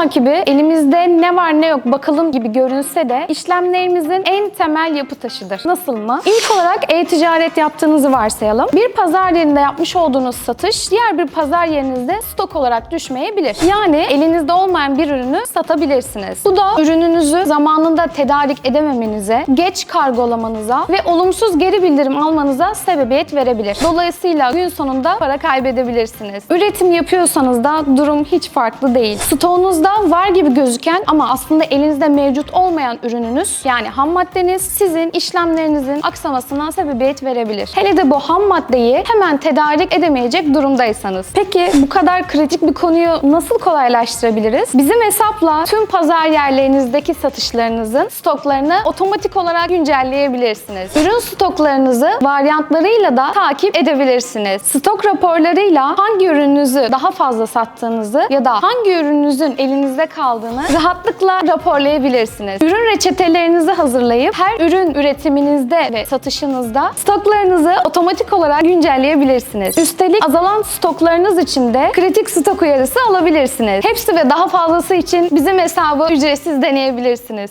takibi elimizde ne var ne yok bakalım gibi görünse de işlemlerimizin en temel yapı taşıdır. Nasıl mı? İlk olarak e-ticaret yaptığınızı varsayalım. Bir pazar yerinde yapmış olduğunuz satış diğer bir pazar yerinizde stok olarak düşmeyebilir. Yani elinizde olmayan bir ürünü satabilirsiniz. Bu da ürününüzü zamanında tedarik edememenize, geç kargolamanıza ve olumsuz geri bildirim almanıza sebebiyet verebilir. Dolayısıyla gün sonunda para kaybedebilirsiniz. Üretim yapıyorsanız da durum hiç farklı değil. Stoğunuzda var gibi gözüken ama aslında elinizde mevcut olmayan ürününüz yani ham maddeniz sizin işlemlerinizin aksamasına sebebiyet verebilir. Hele de bu ham maddeyi hemen tedarik edemeyecek durumdaysanız. Peki bu kadar kritik bir konuyu nasıl kolaylaştırabiliriz? Bizim hesapla tüm pazar yerlerinizdeki satışlarınızın stoklarını otomatik olarak güncelleyebilirsiniz. Ürün stoklarınızı varyantlarıyla da takip edebilirsiniz. Stok raporlarıyla hangi ürününüzü daha fazla sattığınızı ya da hangi ürününüzün elinizde kaldığını rahatlıkla raporlayabilirsiniz. Ürün reçetelerinizi hazırlayıp her ürün üretiminizde ve satışınızda stoklarınızı otomatik olarak güncelleyebilirsiniz. Üstelik azalan stoklarınız için de kritik stok uyarısı alabilirsiniz. Hepsi ve daha fazlası için bizim hesabı ücretsiz deneyebilirsiniz.